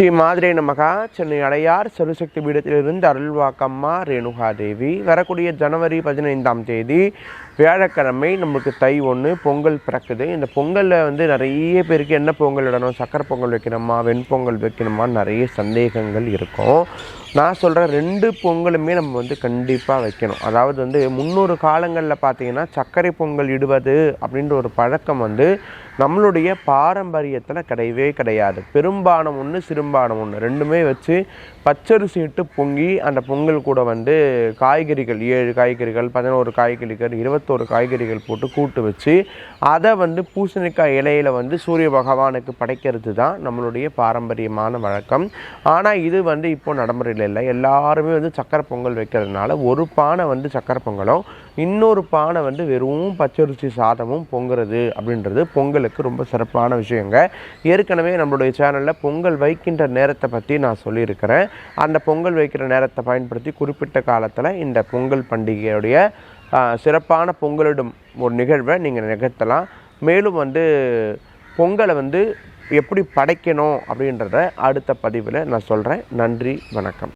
ஸ்ரீ மாதிரி நமகா. சென்னை அடையார் சருசக்தி பீடத்திலிருந்து அருள்வாக்கம்மா ரேணுகா தேவி வரக்கூடிய ஜனவரி பதினைந்தாம் தேதி வியாழக்கிழமை நமக்கு தை ஒன்று பொங்கல் பிறக்குது. இந்த பொங்கலில் வந்து நிறைய பேருக்கு என்ன பொங்கல் இடணும் சக்கரை பொங்கல் வைக்கணுமா வெண்பொங்கல் வைக்கணுமா நிறைய சந்தேகங்கள் இருக்கும். நான் சொல்கிற ரெண்டு பொங்கலுமே நம்ம வந்து கண்டிப்பாக வைக்கணும். அதாவது வந்து முன்னொரு காலங்களில் பார்த்தீங்கன்னா சர்க்கரை பொங்கல் இடுவது அப்படின்ற ஒரு பழக்கம் வந்து நம்மளுடைய பாரம்பரியத்தில் கிடையவே கிடையாது. பெரும்பானம் ஒன்று சிறும்பானம் ஒன்று ரெண்டுமே வச்சு பச்சரிசி இட்டு பொங்கி அந்த பொங்கல் கூட வந்து காய்கறிகள் ஏழு காய்கறிகள் பதினோரு காய்கறிகள் இருபத்தோரு காய்கறிகள் போட்டு கூட்டு வச்சு அதை வந்து பூசணிக்காய் இலையில வந்து சூரிய பகவானுக்கு படைக்கிறது தான் நம்மளுடைய பாரம்பரியமான வழக்கம். ஆனால் இது வந்து இப்போ நடைமுறையில் இல்லை. எல்லாருமே வந்து சக்கரை பொங்கல் வைக்கிறதுனால ஒரு பானை வந்து சக்கரை பொங்கலும் இன்னொரு பானை வந்து வெறும் பச்சரிசி சாதமும் பொங்குறது அப்படின்றது பொங்கலுக்கு ரொம்ப சிறப்பான விஷயங்க. ஏற்கனவே நம்மளுடைய சேனலில் பொங்கல் வைக்கின்ற நேரத்தை பற்றி நான் சொல்லியிருக்கிறேன். அந்த பொங்கல் வைக்கிற நேரத்தை பயன்படுத்தி குறிப்பிட்ட காலத்தில் இந்த பொங்கல் பண்டிகையுடைய சிறப்பான பொங்கலிடும் ஒரு நிகழ்வை நீங்கள் நிகழ்த்தலாம். மேலும் வந்து பொங்கலை வந்து எப்படி படைக்கணும் அப்படின்றத அடுத்த பதிவில் நான் சொல்கிறேன் நன்றி வணக்கம்.